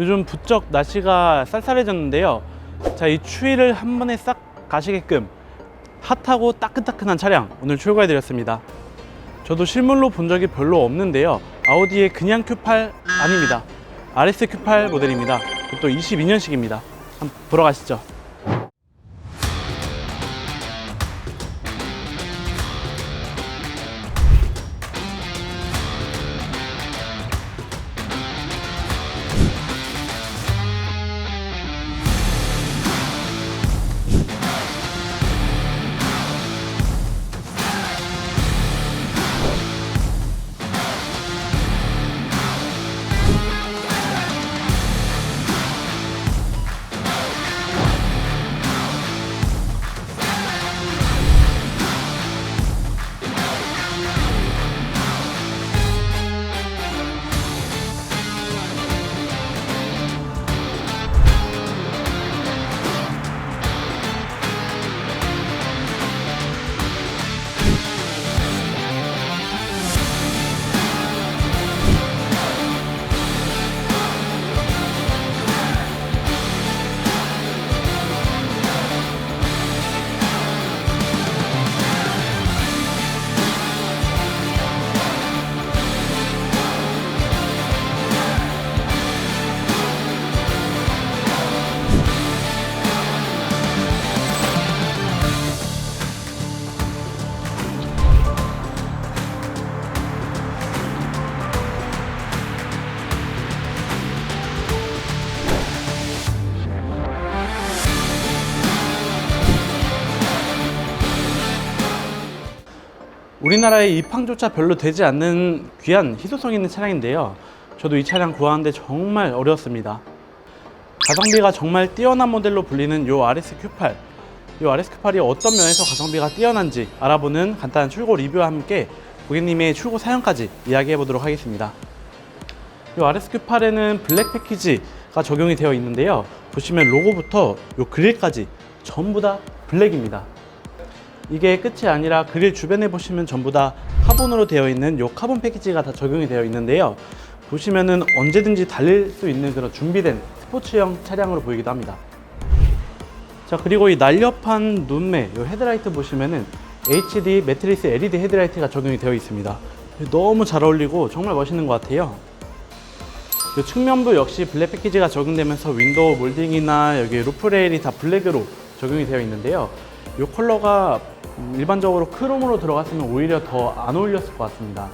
요즘 부쩍 날씨가 쌀쌀해졌는데요. 자, 이 추위를 한 번에 싹 가시게끔 핫하고 따끈따끈한 차량 오늘 출고해 드렸습니다. 저도 실물로 본 적이 별로 없는데요. 아우디의 그냥 Q8 아닙니다. RS Q8 모델입니다. 또 22년식입니다. 한번 보러 가시죠. 우리나라에 입항조차 별로 되지 않는 귀한 희소성 있는 차량인데요. 저도 이 차량 구하는데 정말 어려웠습니다. 가성비가 정말 뛰어난 모델로 불리는 요 RS Q8. 요 RS Q8이 어떤 면에서 가성비가 뛰어난지 알아보는 간단한 출고 리뷰와 함께 고객님의 출고 사연까지 이야기해 보도록 하겠습니다. 이 RSQ8에는 블랙 패키지가 적용이 되어 있는데요. 보시면 로고부터 요 그릴까지 전부 다 블랙입니다. 이게 끝이 아니라 그릴 주변에 보시면 전부 다 카본으로 되어 있는 요 카본 패키지가 다 적용이 되어 있는데요. 보시면은 언제든지 달릴 수 있는 그런 준비된 스포츠형 차량으로 보이기도 합니다. 자 그리고 이 날렵한 눈매 요 헤드라이트 보시면은 HD 매트리스 LED 헤드라이트가 적용이 되어 있습니다. 너무 잘 어울리고 정말 멋있는 것 같아요. 이 측면부 역시 블랙 패키지가 적용되면서 윈도우 몰딩이나 여기 루프 레일이 다 블랙으로 적용이 되어 있는데요. 이 컬러가 음, 일반적으로 크롬으로 들어갔으면 오히려 더 안 어울렸을 것 같습니다.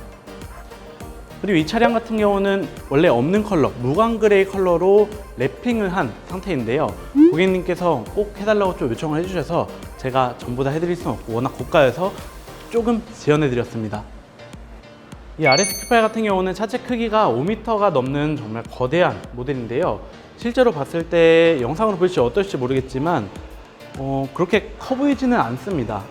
그리고 이 차량 같은 경우는 원래 없는 컬러, 무광 그레이 컬러로 랩핑을 한 상태인데요. 고객님께서 꼭 해달라고 좀 요청을 해주셔서 제가 전부 다 해드릴 수는 없고 워낙 고가여서 조금 지원해드렸습니다. 이 RSQ8 같은 경우는 차체 크기가 5m가 넘는 정말 거대한 모델인데요. 실제로 봤을 때 영상으로 볼지 어떨지 모르겠지만 어, 그렇게 커 보이지는 않습니다.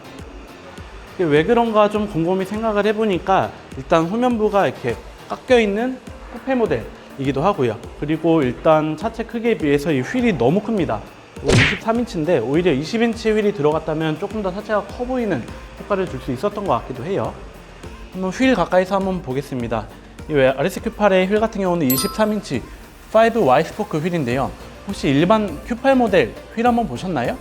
왜 그런가 좀 곰곰이 생각을 해보니까 일단 후면부가 이렇게 깎여 있는 쿠페 모델이기도 하고요. 그리고 일단 차체 크기에 비해서 이 휠이 너무 큽니다. 23인치인데 오히려 20인치 휠이 들어갔다면 조금 더 차체가 커 보이는 효과를 줄 수 있었던 것 같기도 해요. 한번 휠 가까이서 한번 보겠습니다. 이 RSQ8의 휠 같은 경우는 23인치 5Y 스포크 휠인데요. 혹시 일반 Q8 모델 휠 한번 보셨나요?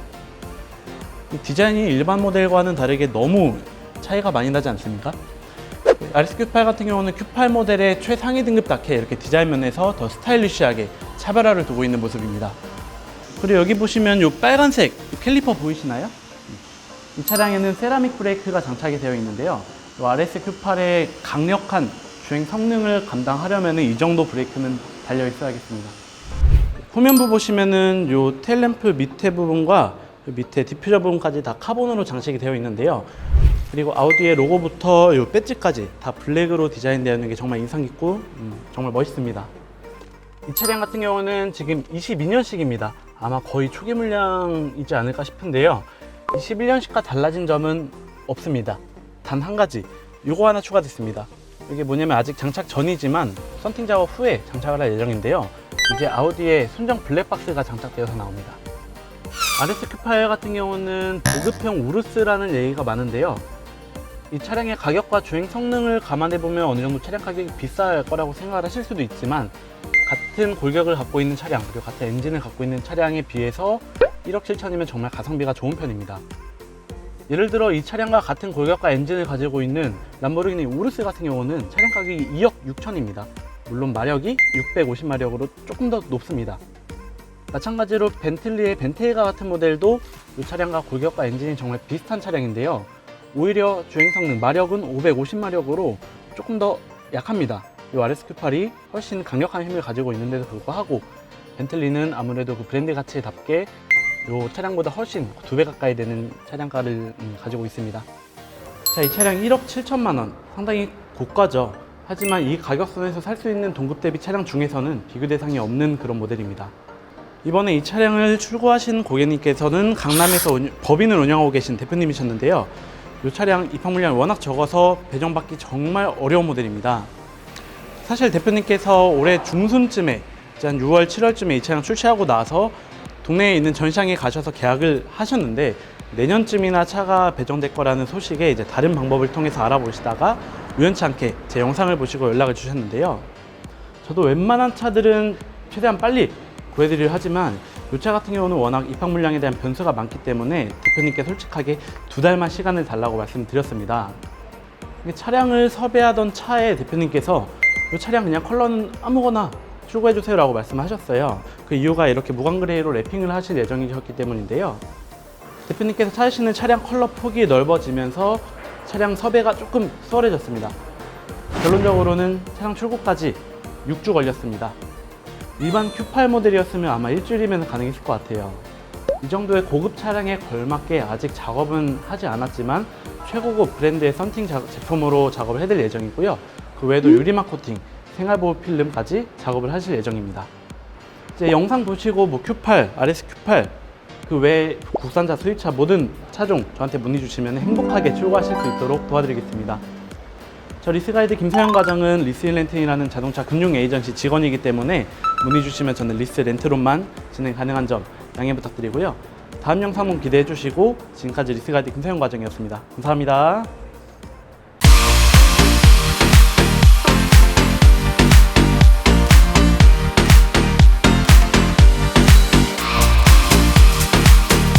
이 디자인이 일반 모델과는 다르게 너무 차이가 많이 나지 않습니까? RSQ8 같은 경우는 Q8 모델의 최상위 등급답게 이렇게 디자인 면에서 더 스타일리시하게 차별화를 두고 있는 모습입니다. 그리고 여기 보시면 이 빨간색 캘리퍼 보이시나요? 이 차량에는 세라믹 브레이크가 장착이 되어 있는데요. 이 RSQ8의 강력한 주행 성능을 감당하려면 이 정도 브레이크는 달려 있어야겠습니다. 후면부 보시면은 요 테일램프 밑에 부분과 요 밑에 디퓨저 부분까지 다 카본으로 장식이 되어 있는데요. 그리고 아우디의 로고부터 요 배지까지 다 블랙으로 디자인되어 있는 게 정말 인상 깊고 음, 정말 멋있습니다. 이 차량 같은 경우는 지금 22년식입니다. 아마 거의 초기 물량이지 않을까 싶은데요. 21년식과 달라진 점은 없습니다. 단 한 가지, 요거 하나 추가됐습니다. 이게 뭐냐면 아직 장착 전이지만 썬팅 작업 후에 장착을 할 예정인데요. 이제 아우디에 순정 블랙박스가 장착되어서 나옵니다. RSQ8 같은 경우는 보급형 우르스라는 얘기가 많은데요. 이 차량의 가격과 주행 성능을 감안해 보면 어느 정도 차량 가격이 비쌀 거라고 생각을 하실 수도 있지만 같은 골격을 갖고 있는 차량 그리고 같은 엔진을 갖고 있는 차량에 비해서 1억 7천이면 정말 가성비가 좋은 편입니다. 예를 들어 이 차량과 같은 골격과 엔진을 가지고 있는 람보르기니 우르스 같은 경우는 차량 가격이 2억 6천입니다. 물론 마력이 650마력으로 조금 더 높습니다. 마찬가지로 벤틀리의 벤테이가 같은 모델도 이 차량과 골격과 엔진이 정말 비슷한 차량인데요. 오히려 주행 성능 마력은 550마력으로 조금 더 약합니다. 이 RSQ8이 훨씬 강력한 힘을 가지고 있는데도 불구하고 벤틀리는 아무래도 그 브랜드 가치답게 이 차량보다 훨씬 두 배 가까이 되는 차량가를 음, 가지고 있습니다. 자, 이 차량 1억 7천만 원. 상당히 고가죠. 하지만 이 가격선에서 살 수 있는 동급 대비 차량 중에서는 비교 대상이 없는 그런 모델입니다. 이번에 이 차량을 출고하신 고객님께서는 강남에서 운- 법인을 운영하고 계신 대표님이셨는데요. 이 차량 입항 물량이 워낙 적어서 배정받기 정말 어려운 모델입니다. 사실 대표님께서 올해 중순쯤에 한 6월, 7월쯤에 이 차량 출시하고 나서 동네에 있는 전시장에 가셔서 계약을 하셨는데 내년쯤이나 차가 배정될 거라는 소식에 이제 다른 방법을 통해서 알아보시다가 우연치 않게 제 영상을 보시고 연락을 주셨는데요. 저도 웬만한 차들은 최대한 빨리 구해드리려 하지만 이차 같은 경우는 워낙 입항 물량에 대한 변수가 많기 때문에 대표님께 솔직하게 두 달만 시간을 달라고 말씀드렸습니다. 차량을 섭외하던 차에 대표님께서 이 차량 그냥 컬러는 아무거나 출고해 주세요 라고 말씀하셨어요. 그 이유가 이렇게 무광 그레이로 랩핑을 하실 예정이셨기 때문인데요. 대표님께서 찾으시는 차량 컬러 폭이 넓어지면서 차량 섭외가 조금 수월해졌습니다. 결론적으로는 차량 출고까지 6주 걸렸습니다. 일반 Q8 모델이었으면 아마 일주일이면 가능했을 것 같아요. 이 정도의 고급 차량에 걸맞게 아직 작업은 하지 않았지만 최고급 브랜드의 썬팅 자- 제품으로 작업을 해드릴 예정이고요. 그 외에도 유리막 코팅, 생활보호 필름까지 작업을 하실 예정입니다. 이제 영상 보시고 뭐 Q8, RSQ8 그외 국산차, 수입차 모든 차종 저한테 문의 주시면 행복하게 출고하실 수 있도록 도와드리겠습니다. 저 리스가이드 김서영 과장은 리스일렌팅이라는 자동차 금융 에이전시 직원이기 때문에 문의 주시면 저는 리스 렌트론만 진행 가능한 점 양해 부탁드리고요. 다음 영상은 기대해 주시고 지금까지 리스가이드 김서영 과장이었습니다. 감사합니다.